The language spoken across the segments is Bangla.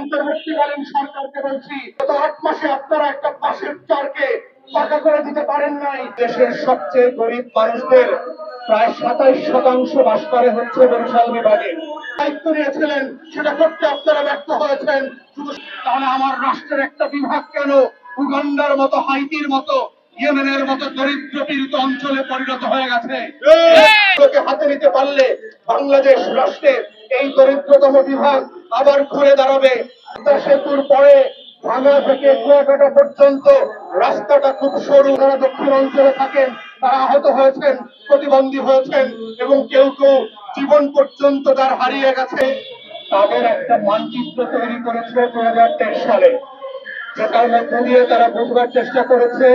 অন্তর্বর্তীকালীন সরকারকে বলছি গত আট মাসে আপনারা একটা পাশের চরকে পাকা করে দিতে পারেন নাই। দেশের সবচেয়ে গরিব মানুষদের প্রায় সাতাইশ শতাংশ বাস করে হচ্ছে বরিশাল বিভাগে। দায়িত্ব নিয়েছিলেন সেটা করতে আপনারা ব্যর্থ হয়েছেন। শুধু তাহলে আমার রাষ্ট্রের একটা বিভাগ কেন? উগান্ডার মতো হাইতির মতো ইয়েমেনের মতো দরিদ্র পীড়িত অঞ্চলে পরিণত হয়ে গেছে। হাতে নিতে পারলে বাংলাদেশ রাষ্ট্রের এই দরিদ্রতম বিভাগ আবার ঘুরে দাঁড়াবে। সেতুর পরে ভাঙা থেকে কুয়াকাটা পর্যন্ত রাস্তাটা খুব সরু। যারা দক্ষিণ অঞ্চলে থাকেন, তারা আহত হয়েছেন, প্রতিবন্ধী হয়েছেন এবং কেউ কেউ জীবন পর্যন্ত তার হারিয়ে গেছে। তাদের একটা মানচিত্র তৈরি করেছে দু হাজার তেইশ সালে, যেটার মধ্য দিয়ে তারা বুঝবার চেষ্টা করেছে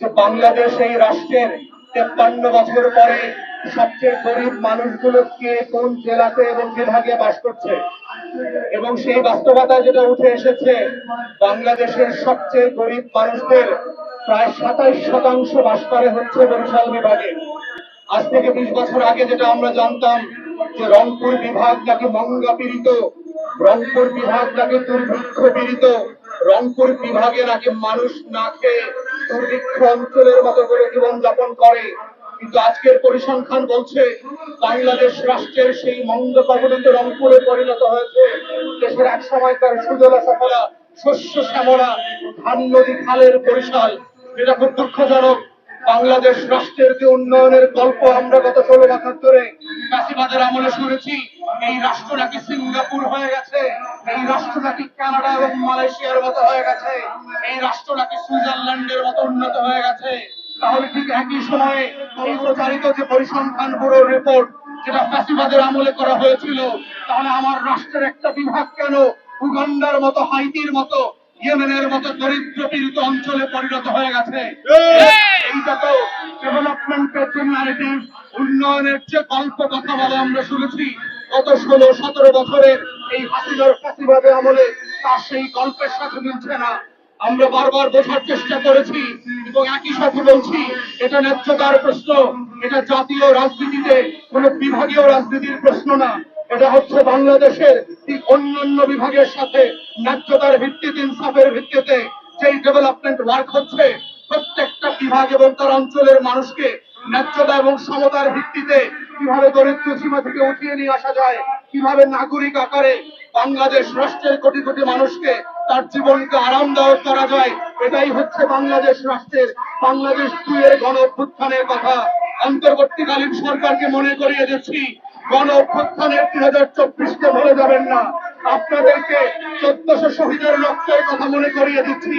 যে বাংলাদেশ এই রাষ্ট্রের তেপ্পান্ন বছর পরে সবচেয়ে গরিব মানুষগুলো কে কোন জেলাতে এবং বিভাগে বাস করছে। এবং সেই বাস্তবতা যেটা উঠে এসেছে, বাংলাদেশের সবচেয়ে গরিব মানুষদের প্রায় সাতাইশ শতাংশ বাস করে হচ্ছে বরিশাল বিভাগে। আজ থেকে বিশ বছর আগে যেটা আমরা জানতাম যে রংপুর বিভাগ নাকি মঙ্গা পীড়িত, রংপুর বিভাগ নাকি দুর্ভিক্ষ পীড়িত, রংপুর বিভাগে নাকি মানুষ না খেয়ে দুর্ভিক্ষ অঞ্চলের মতো করে জীবনযাপন করে। কিন্তু আজকের পরিসংখ্যান বলছে বাংলাদেশ রাষ্ট্রের সেই মন্দ কবলিত রংপুরে পরিণত হয়েছে। দেশের এক সময়কার সুজলা সফলা, শস্য শ্যামলা, ধান নদী খালের বরিশাল। যেটা খুব দুঃখজনক। বাংলাদেশ রাষ্ট্রের যে উন্নয়নের গল্প আমরা গত ষোলো বছর ধরে কাশিবাদের আমলে শুনেছি, এই রাষ্ট্র নাকি সিঙ্গাপুর হয়ে গেছে, এই রাষ্ট্র নাকি কানাডা এবং মালয়েশিয়ার মতো হয়ে গেছে, এই রাষ্ট্র নাকি সুইজারল্যান্ডের মতো উন্নত হয়ে গেছে। তাহলে ঠিক একই সময়ে এই প্রচারিত যে পরিসংখ্যান ব্যুরোর রিপোর্ট যেটা ফ্যাসিবাদের আমলে করা হয়েছিল তাহলে আমার রাষ্ট্রের একটা বিভাগ কেন উগান্ডার মতো হাইতির মতো ইয়েমেনের মতো দরিদ্র পীড়িত অঞ্চলে পরিণত হয়ে গেছে? এইটা তো ডেভেলপমেন্টের যে ন্যারেটিভ উন্নয়নের যে গল্প কথা বলে আমরা শুনেছি গত ষোলো সতেরো বছরের এই হাসিনার ফাঁসিবাদে আমলে তার সেই গল্পের সাথে মিলছে না। আমরা বারবার বোঝার চেষ্টা করেছি এবং একই সাথে বলছি, এটা ন্যায্যতার প্রশ্ন, এটা জাতীয় রাজনীতিতে কোনো বিভাগীয় রাজনীতির প্রশ্ন না। এটা হচ্ছে বাংলাদেশের অন্যান্য বিভাগের সাথে ন্যায্যতার ভিত্তিতে, ইনসাফের ভিত্তিতে যেই ডেভেলপমেন্ট ওয়ার্ক হচ্ছে, প্রত্যেকটা বিভাগ এবং তার অঞ্চলের মানুষকে ন্যায্যতা এবং সমতার ভিত্তিতে কীভাবে দরিদ্র সীমা থেকে উঠিয়ে নিয়ে আসা যায়, কীভাবে নাগরিক আকারে বাংলাদেশ রাষ্ট্রের কোটি কোটি মানুষকে তার জীবনকে আরামদায়ক করা যায়, এটাই হচ্ছে বাংলাদেশ রাষ্ট্রের, বাংলাদেশ দুইয়ের গণ অভ্যুত্থানের কথা। অন্তর্বর্তীকালীন সরকারকে মনে করিয়ে দিচ্ছি, গণ অভ্যুত্থানের দুই হাজার চব্বিশকে ভুলে যাবেন না। আপনাদেরকে চোদ্দশো শহীদের রক্তের কথা মনে করিয়ে দিচ্ছি,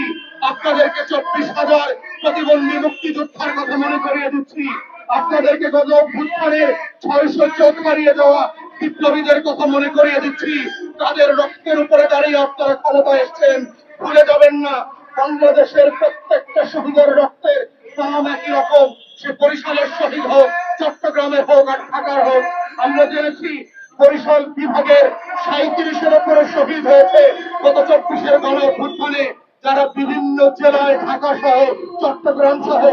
আপনাদেরকে চব্বিশ হাজার প্রতিবন্ধী মুক্তিযোদ্ধার কথা মনে করিয়ে দিচ্ছি, আপনাদেরকে গত অভ্যুত্থানের ছয়শো চোখ মারিয়ে দেওয়া বিপ্লবীদের কথা মনে করিয়ে দিচ্ছি। তাদের রক্তের উপরে দাঁড়িয়ে আপনারা ক্ষমতা এসছেন। ভুলে যাবেন না, বাংলাদেশের প্রত্যেকটা শহীদের রক্তের দাম একই রকম। সে বরিশালের শহীদ হোক, চট্টগ্রামের হোক আর ঢাকার হোক, আমরা জেনেছি বরিশাল বিভাগের সাঁত্রিশের উপরে শহীদ হয়েছে গত চব্বিশের গণ অভ্যুত্থানে যারা বিভিন্ন জেলায় ঢাকা সহ চট্টগ্রাম সহ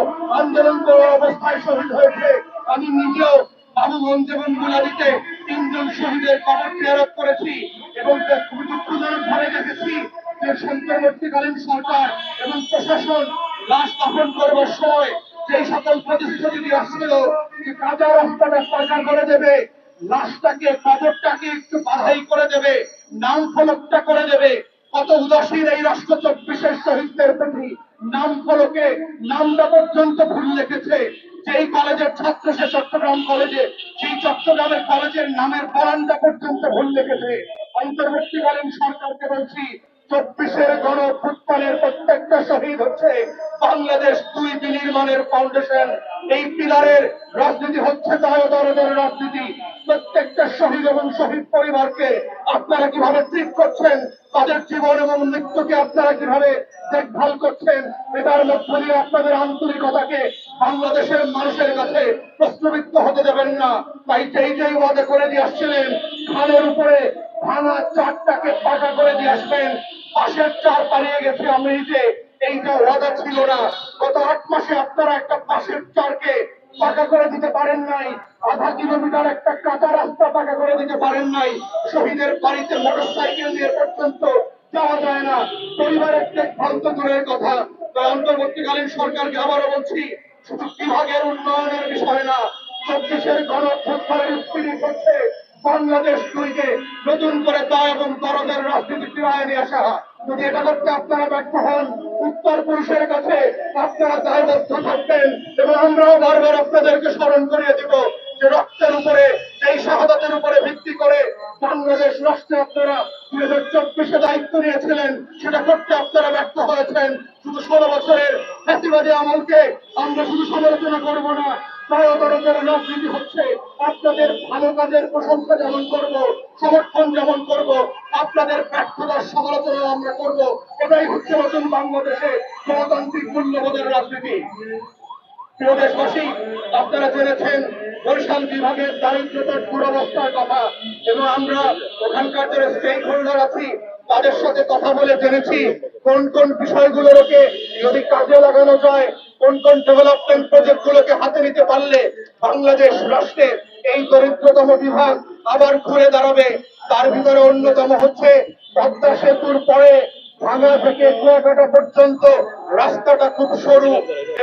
আন্দোলন করার অবস্থায় শহীদ হয়েছে। আমি নিজেও বাবুগঞ্জ সরকার রাস্তাটা পাকা করে দেবে, লাশটাকে, কবরটাকে একটু বাধাই করে দেবে, নাম ফলকটা করে দেবে। কত উদাসীন এই রাষ্ট্র চব্বিশের শহীদদের প্রতি নাম ফলকে, নামটা পর্যন্ত ভুল লিখেছে। যেই কলেজের ছাত্র সে চট্টগ্রাম কলেজে, সেই চট্টগ্রামের কলেজের নামের বারান্দা পর্যন্ত ভুল লিখেছে। অন্তর্বর্তীকালীন সরকারকে বলছি চব্বিশের গণ অভ্যুত্থানের প্রত্যেকটা শহীদ হচ্ছে। বাংলাদেশ দুই বিনির্মাণের ফাউন্ডেশন এই পিলারের রাজনীতি হচ্ছে দায় দরদের রাজনীতি। প্রত্যেকটা শহীদ এবং শহীদ পরিবারকে আপনারা কীভাবে ট্রিট করছেন, তাদের জীবন এবং মৃত্যুকে আপনারা কীভাবে দেখভাল করছেন, এটার মধ্য দিয়ে আপনাদের আন্তরিকতাকে বাংলাদেশের মানুষের কাছে প্রশ্নবিদ্ধ হতে দেবেন না। তাই যেই যেই ওয়াদা করে দিয়ে আসছিলেন খানের উপরে ভাঙা চারটাকে পাকা করে দিয়ে আসবেন। পাশের চার পালিয়ে গেছে আমরিতে এইটা ওয়াদা ছিল না, গত আট মাসে আপনারা একটা পাশের চারকে পাকা করে দিতে পারেন নাই, আধা কিলোমিটার একটা কাঁচা রাস্তা পাকা করে দিতে পারেন নাই, শহীদের বাড়িতে মোটর সাইকেল নিয়ে পর্যন্ত দেওয়া যায় না। পরিবারের দেখভাল তো দূরের কথা। তাই অন্তর্বর্তীকালীন সরকারকে আবারও বলছি শুধু বিভাগের উন্নয়নের বিষয় না। চব্বিশের গণ অভ্যুত্থানের স্পিরিট হচ্ছে বাংলাদেশ দুইকে নতুন করে দায় এবং দরদের রাজনীতি ফিরায় নিয়ে আসা। যদি এটা করতে আপনারা ব্যর্থ হন, উত্তর পুরুষের কাছে আপনারা দায়বদ্ধ থাকবেন এবং আমরাও বারবার আপনাদেরকে স্মরণ করিয়ে দিব যে রক্তের উপরে এই শাহাদাতের উপরে ভিত্তি করে বাংলাদেশ রাষ্ট্রে আপনারা দুই হাজার চব্বিশে দায়িত্ব নিয়েছিলেন, সেটা করতে আপনারা ব্যর্থ হয়েছেন। শুধু ষোলো বছরের ফ্যাসিবাদী আমলকে আমরা শুধু সমালোচনা করব না সহায়তরকের রাজনীতি হচ্ছে, আপনাদের ভালো কাজের প্রশংসা যেমন করব, সমর্থন যেমন করব, আপনাদের ব্যর্থতার সমালোচনা আমরা করব। এটাই হচ্ছে নতুন বাংলাদেশে গণতান্ত্রিক মূল্যবোধের রাজনীতি। প্রিয় দেশবাসী, আপনারা জেনেছেন বরিশাল বিভাগের দারিদ্রতার দুরবস্থার কথা, এবং আমরা ওখানকার যারা স্টেক হোল্ডার আছি, তাদের সাথে কথা বলে জেনেছি কোন কোন বিষয়গুলোকে যদি কাজে লাগানো যায় কোন কোন ডেভেলপমেন্ট প্রজেক্ট গুলোকে হাতে নিতে পারলে বাংলাদেশ রাষ্ট্রের এই দরিদ্রতম বিভাগ আবার ঘুরে দাঁড়াবে? তার ভিতরে অন্যতম হচ্ছে পদ্মা সেতুর পরে ভাঙা থেকে কুয়াকাটা পর্যন্ত রাস্তাটা খুব সরু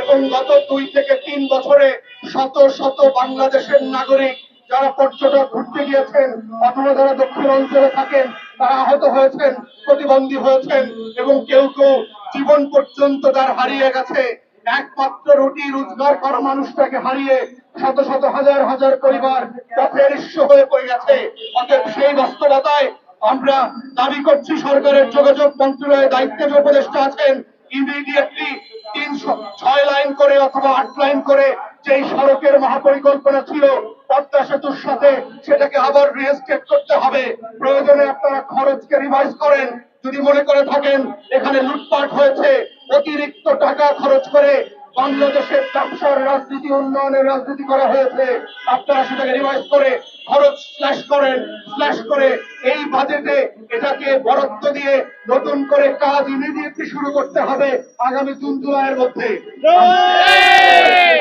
এবং গত দুই থেকে তিন বছরে শত শত বাংলাদেশের নাগরিক যারা পর্যটক ঘুরতে গিয়েছেন, অথবা যারা দক্ষিণ অঞ্চলে থাকেন, তারা আহত হয়েছেন, প্রতিবন্ধী হয়েছেন এবং কেউ কেউ জীবন পর্যন্ত তার হারিয়ে গেছে। একমাত্র রুটি রোজগার করা মানুষটাকে হারিয়ে শত শত হাজার হাজার পরিবার পথে হয়ে পড়ে গেছে। অতএব সেই বাস্তবতায় আমরা দাবি করছি সরকারের যোগাযোগ মন্ত্রণালয়ের দায়িত্বে যে উপদেষ্টা আছেন ইমিডিয়েটলি তিনশো ছয় লাইন করে অথবা আট লাইন করে যেই সড়কের মহাপরিকল্পনা ছিল, পদ্মা সেতুর সাথে সেটাকে আবার রিএস্টেট করতে হবে। প্রয়োজনে আপনারা খরচকে রিভাইজ করেন। যদি মনে করে থাকেন, এখানে লুটপাট হয়েছে অতিরিক্ত টাকা খরচ করে বাংলাদেশের ব্যবসার রাজনীতি উন্নয়নের রাজনীতি করা হয়েছে। আপনারা সেটাকে রিভাইজ করে খরচ স্ল্যাশ করেন স্ল্যাশ করে এই বাজেটে এটাকে বরাদ্দ দিয়ে নতুন করে কাজ ইমিডিয়েটলি শুরু করতে হবে আগামী জুন জুলাইয়ের মধ্যে।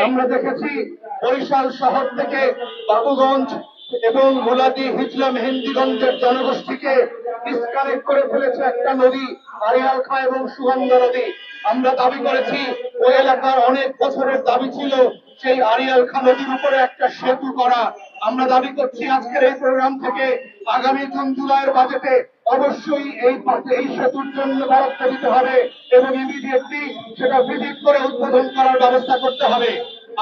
আমরা দেখেছি বরিশাল শহর থেকে বাবুগঞ্জ এবং মোলাদি হিজলা মেহেন্দিগঞ্জের জনগোষ্ঠীকে ডিসকানেক্ট করে ফেলেছে একটা নদী, আরিয়াল খা এবং সুগন্ধা নদী। আমরা দাবি করেছি, ওই এলাকার অনেক বছরের দাবি ছিল সেই আরিয়াল খা নদীর উপরে একটা সেতু করা। আমরা দাবি করছি আজকের এই প্রোগ্রাম থেকে আগামী জুন, জুলাইয়ের বাজেটে অবশ্যই এই এই সেতুর জন্য বরাদ্দ দিতে হবে এবং ইমিডিয়েটলি সেটা ভিজিট করে উদ্বোধন করার ব্যবস্থা করতে হবে।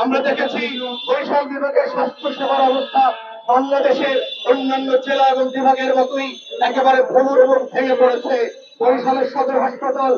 আমরা দেখেছি বরিশাল বিভাগের স্বাস্থ্য সেবার অবস্থা বাংলাদেশের অন্যান্য জেলা এবং বিভাগের মতোই একেবারে ভ্রমণ এবং ভেঙে পড়েছে। বরিশালের সদর হাসপাতাল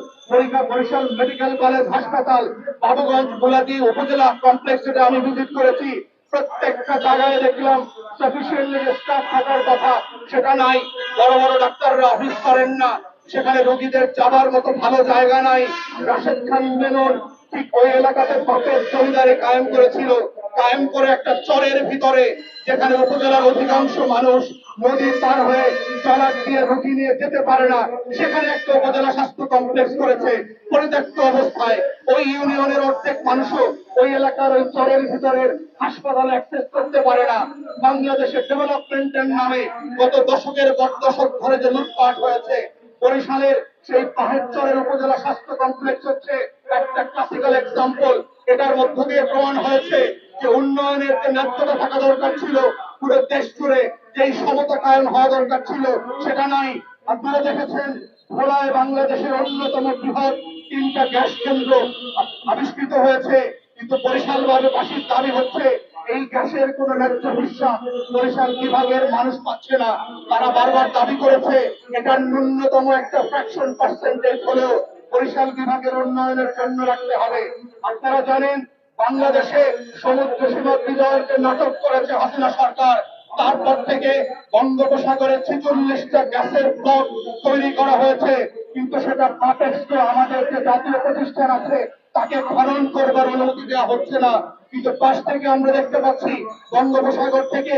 বরিশাল মেডিকেল কলেজ হাসপাতাল, বাবুগঞ্জ বোলাদি উপজেলা কমপ্লেক্স যেটা আমি ভিজিট করেছি, প্রত্যেকটা জায়গায় দেখলাম সাফিসিয়েন্টলি স্টাফ থাকার কথা। সেটা নাই, বড় বড় ডাক্তাররা অফিস করেন না। সেখানে রোগীদের যাবার মতো ভালো জায়গা নাই। রাশেদ খান মেনন ঠিক ওই এলাকাতে পাপের জমিদারে কায়েম করেছিল। কায়েম করে একটা চরের ভিতরে, যেখানে উপজেলার অধিকাংশ মানুষ নদী পার হয়ে চলার দিয়ে রোগী নিয়ে যেতে পারে না। সেখানে একটা উপজেলা স্বাস্থ্য কমপ্লেক্স করেছে। পরিত্যক্ত অবস্থায় ওই ইউনিয়নের অর্ধেক মানুষও ওই এলাকার ওই চরের ভিতরের হাসপাতালে অ্যাক্সেস করতে পারে না। বাংলাদেশের ডেভেলপমেন্টের নামে গত দশকের পর দশক ধরে যে লুটপাট হয়েছে বরিশালের সেই পাহাড়চরের উপজেলা স্বাস্থ্য কমপ্লেক্স হচ্ছে একটা ক্লাসিক্যাল এক্সাম্পল এটার মধ্য দিয়ে প্রমাণ হয়েছে যে উন্নয়নের যে ন্যায্যতা থাকা দরকার ছিল, পুরো দেশ জুড়ে যেই সমতা কায়ন হওয়া দরকার ছিল, সেটা নাই। আপনারা দেখেছেন, ভোলায় বাংলাদেশের অন্যতম বৃহৎ তিনটা গ্যাস কেন্দ্র আবিষ্কৃত হয়েছে, কিন্তু বরিশাল বাসীর দাবি হচ্ছে এই গ্যাসের কোন ন্যায্য হিসা বরিশাল বিভাগের মানুষ পাচ্ছে না। তারা বারবার দাবি করেছে, এটার ন্যূনতম একটা ফ্র্যাকশন পার্সেন্টেজ হলেও বরিশাল বিভাগের উন্নয়নের জন্য রাখতে হবে। আপনারা জানেন, বাংলাদেশে সমুদ্র সীমা বিজয়ের যে নাটক করেছে হাসিনা সরকার, তারপর থেকে বঙ্গোপসাগরে ছেচল্লিশটা গ্যাসের ব্লক তৈরি করা হয়েছে। কিন্তু সেটা পাটেস্ট আমাদের যে জাতীয় প্রতিষ্ঠান আছে, তাকে খনন করবার অনুমতি দেওয়া হচ্ছে না। কিন্তু পাশ থেকে আমরা দেখতে পাচ্ছি বঙ্গোপসাগর থেকে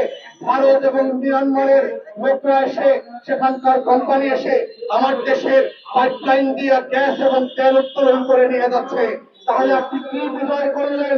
ভারত এবং মিয়ানমারের লোকরা এসে সেখানকার কোম্পানি এসে আমার দেশের পাইপলাইন দিয়ে গ্যাস এবং তেল উত্তোলন করে নিয়ে যাচ্ছে। তাহলে আপনি কি বিজয় করলেন?